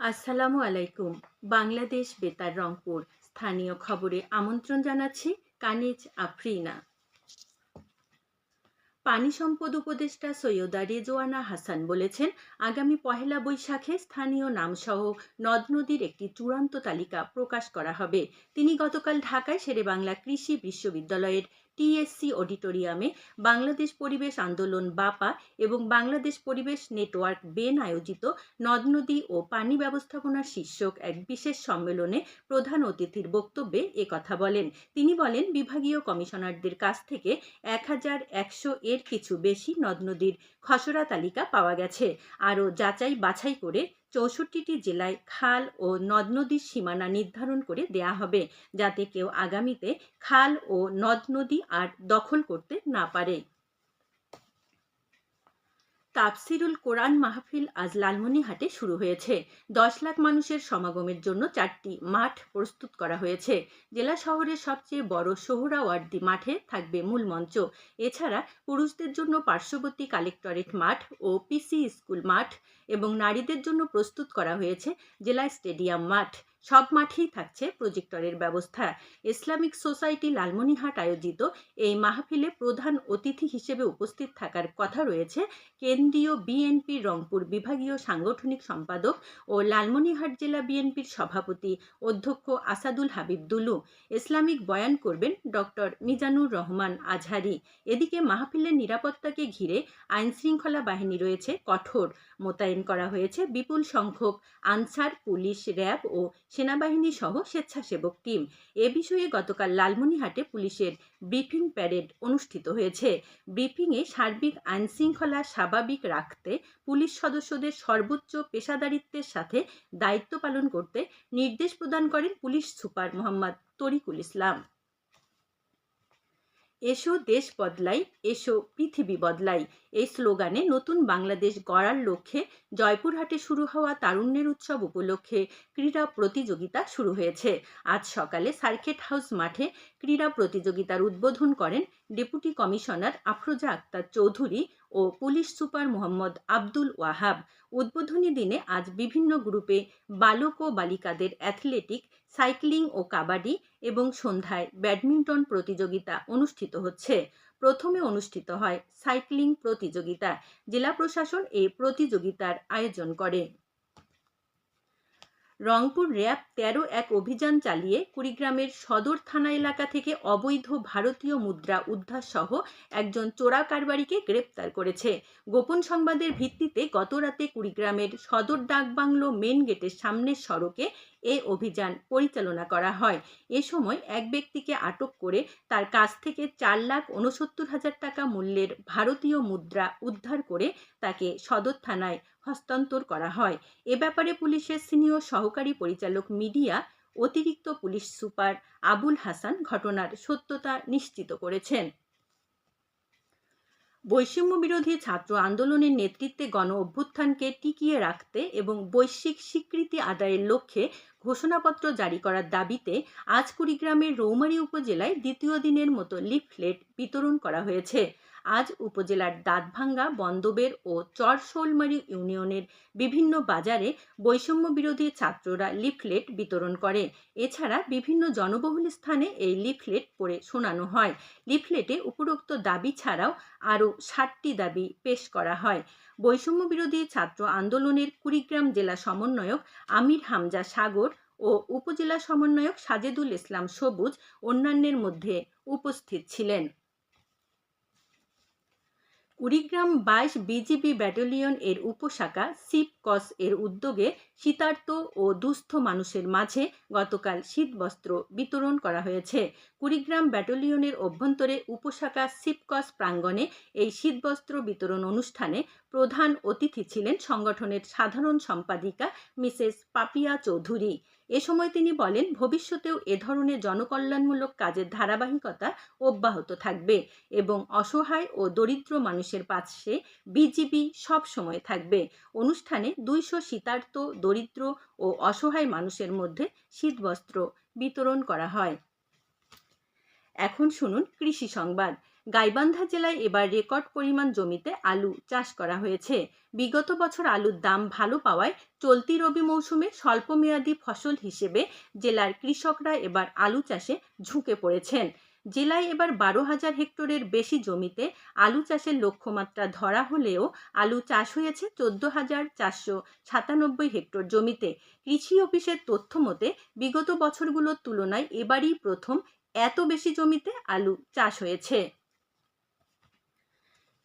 আসসালামু আলাইকুম। বাংলাদেশ বেতার, রংপুর। স্থানীয় খবরে আমন্ত্রণ জানাচ্ছি কানিজ আফরিনা। পানি সম্পদ উপদেষ্টা সৈয়দা রেজওয়ানা হাসান বলেছেন, আগামী পহেলা বৈশাখে স্থানীয় নামসহ নদ নদীর একটি চূড়ান্ত তালিকা প্রকাশ করা হবে। তিনি গতকাল ঢাকায় শেরেবাংলা কৃষি বিশ্ববিদ্যালয়ের টিএসসি অডিটোরিয়ামে বাংলাদেশ পরিবেশ আন্দোলন বাপা এবং বাংলাদেশ পরিবেশ নেটওয়ার্ক বেন আয়োজিত নদ নদী ও পানি ব্যবস্থাপনা শীর্ষক এক বিশেষ সম্মেলনে প্রধান অতিথির বক্তব্যে কথা বলেন। তিনি বলেন, বিভাগীয় কমিশনারদের কাছ থেকে এক হাজার একশো এর কিছু বেশি নদ নদীর খসড়া তালিকা পাওয়া গেছে। আরও যাচাই বাছাই করে চৌষট্টিটি জেলায় খাল ও নদ নদীর সীমানা নির্ধারণ করে দেয়া হবে, যাতে কেউ আগামীতে খাল ও নদ নদী আর দখল করতে না পারে। তাফসিরুল কোরআন মাহফিল আজ লালমনিহাটে শুরু হয়েছে। দশ লাখ মানুষের সমাগমের জন্য চারটি মাঠ প্রস্তুত করা হয়েছে। জেলা শহরের সবচেয়ে বড় সোহরাওয়ার্দী মাঠে থাকবে মূল মঞ্চ। এছাড়া পুরুষদের জন্য পার্শ্ববর্তী কালেক্টরেট মাঠ ও পিসি স্কুল মাঠ এবং নারীদের জন্য প্রস্তুত করা হয়েছে জেলা স্টেডিয়াম মাঠ। সব মাঠেই থাকছে প্রজেক্টরের ব্যবস্থা। ইসলামিক সোসাইটি লালমনিহাট আয়োজিত এই মাহফিলে প্রধান অতিথি হিসেবে উপস্থিত থাকার কথা রয়েছে কেন্দ্রীয় বিএনপি রংপুর বিভাগীয় সাংগঠনিক সম্পাদক ও লালমনিহাট জেলা বিএনপির সভাপতি অধ্যক্ষ আসাদুল হাবিব দুলু। ইসলামিক বয়ান করবেন ডক্টর মিজানুর রহমান আজহারি। এদিকে মাহফিলের নিরাপত্তাকে ঘিরে আইনশৃঙ্খলা বাহিনী রয়েছে কঠোর। মোতায়েন করা হয়েছে বিপুল সংখ্যক আনসার, পুলিশ, র্যাব ও সেনাবাহিনী সহ স্বেচ্ছাসেবক টিম। এ বিষয়ে গতকাল লালমনিহাটে পুলিশের ব্রিফিং প্যারেড অনুষ্ঠিত হয়েছে। ব্রিফিংয়ে সার্বিক আইনশৃঙ্খলা স্বাভাবিক রাখতে পুলিশ সদস্যদের সর্বোচ্চ পেশাদারিত্বের সাথে দায়িত্ব পালন করতে নির্দেশ প্রদান করেন পুলিশ সুপার মোহাম্মদ তরিকুল ইসলাম। এসো দেশ বদলাই, এসো পৃথিবী বদলাই। এই স্লোগানে নতুন বাংলাদেশ গড়ার লক্ষ্যে জয়পুরহাটে শুরু হওয়া তারুণ্যের উৎসব উপলক্ষে ক্রীড়া প্রতিযোগিতা শুরু হয়েছে। আজ সকালে সার্কিট হাউস মাঠে ক্রীড়া প্রতিযোগিতার উদ্বোধন করেন ডেপুটি কমিশনার আফরোজা আক্তার চৌধুরী ও পুলিশ সুপার মোহাম্মদ আব্দুল ওয়াহাব। উদ্বোধনী দিনে আজ বিভিন্ন গ্রুপে বালক ও বালিকাদের অ্যাথলেটিক সাইক্লিং ও কাবাডি এবং সন্ধ্যায় ব্যাডমিন্টন প্রতিযোগিতা অনুষ্ঠিত হচ্ছে। প্রথমে অনুষ্ঠিত হয় সাইক্লিং প্রতিযোগিতা। জেলা প্রশাসন এই প্রতিযোগিতার আয়োজন করে। রংপুর র্যাব তেরো এক অভিযান চালিয়ে কুড়িগ্রামের সদর থানা এলাকা থেকে অবৈধ ভারতীয় মুদ্রা উদ্ধার সহ একজন চোরা কারবারিকে গ্রেপ্তার করেছে। গোপন সংবাদের ভিত্তিতে গতরাতে কুড়িগ্রামের সদর ডাকবাংলো মেন গেটের সামনের সড়কে এ অভিযান পরিচালনা করা হয়। এ সময় এক ব্যক্তিকে আটক করে তার কাছ থেকে চার লাখ উনসত্তর হাজার টাকা মূল্যের ভারতীয় মুদ্রা উদ্ধার করে তাকে সদর থানায় হস্তান্তর করা হয়। এ ব্যাপারে পুলিশের সিনিয়র সহকারী পরিচালক মিডিয়া, অতিরিক্ত পুলিশ সুপার আবুল হাসান ঘটনার সত্যতা নিশ্চিত করেছেন। বৈষম্য বিরোধী ছাত্র আন্দোলনের নেতৃত্বে গণ অভ্যুত্থানকে টিকিয়ে রাখতে এবং বৈশ্বিক স্বীকৃতি আদায়ের লক্ষ্যে ঘোষণাপত্র জারি করার দাবিতে আজ কুড়িগ্রামের রৌমারী উপজেলায় দ্বিতীয় দিনের মতো লিফলেট বিতরণ করা হয়েছে। আজ উপজেলার দাঁতভাঙ্গা, বন্দবের ও চরশোলমারি ইউনিয়নের বিভিন্ন বাজারে বৈষম্য বিরোধী ছাত্ররা লিফলেট বিতরণ করে। এছাড়া বিভিন্ন জনবহুল স্থানে এই লিফলেট পড়ে শোনানো হয়। লিফলেটে উপরোক্ত দাবি ছাড়াও আরও ষাটটি দাবি পেশ করা হয়। বৈষম্য বিরোধী ছাত্র আন্দোলনের কুড়িগ্রাম জেলা সমন্বয়ক আমির হামজা সাগর ও উপজেলা সমন্বয়ক সাজেদুল ইসলাম সবুজ অন্যান্যের মধ্যে উপস্থিত ছিলেন। কুড়িগ্রাম বাইশ বিজিবি ব্যাটালিয়ন এর উপশাখা সিপকস এর উদ্যোগে শীতার্ত ও দুস্থ মানুষের মাঝে গতকাল শীতবস্ত্র বিতরণ করা হয়েছে। কুড়িগ্রাম ব্যাটালিয়নের অভ্যন্তরে উপশাখা সিপকস প্রাঙ্গণে এই শীতবস্ত্র বিতরণ অনুষ্ঠানে প্রধান অতিথি ছিলেন সংগঠনের সাধারণ সম্পাদিকা মিসেস পাপিয়া চৌধুরী। এ সময় তিনি বলেন, ভবিষ্যতেও এ ধরনের জনকল্যাণমূলক কাজের ধারাবাহিকতা অব্যাহত থাকবে এবং অসহায় ও দরিদ্র মানুষের পাশে বিজিবি সব সময় থাকবে। অনুষ্ঠানে দুইশো শীতার্থ দরিদ্র ও অসহায় মানুষের মধ্যে শীতবস্ত্র বিতরণ করা হয়। এখন শুনুন কৃষি সংবাদ। গাইবান্ধা জেলায় এবার রেকর্ড পরিমাণ জমিতে আলু চাষ করা হয়েছে। বিগত বছর আলুর দাম ভালো পাওয়ায় চলতি রবি মৌসুমে স্বল্পমেয়াদী ফসল হিসেবে জেলার কৃষকরা এবার আলু চাষে ঝুঁকে পড়েছেন। জেলায় এবার বারো হাজার হেক্টরের বেশি জমিতে আলু চাষের লক্ষ্যমাত্রা ধরা হলেও আলু চাষ হয়েছে চোদ্দ হাজার চারশো সাতানব্বই হেক্টর জমিতে। কৃষি অফিসের তথ্য মতে, বিগত বছরগুলোর তুলনায় এবারই প্রথম এত বেশি জমিতে আলু চাষ হয়েছে।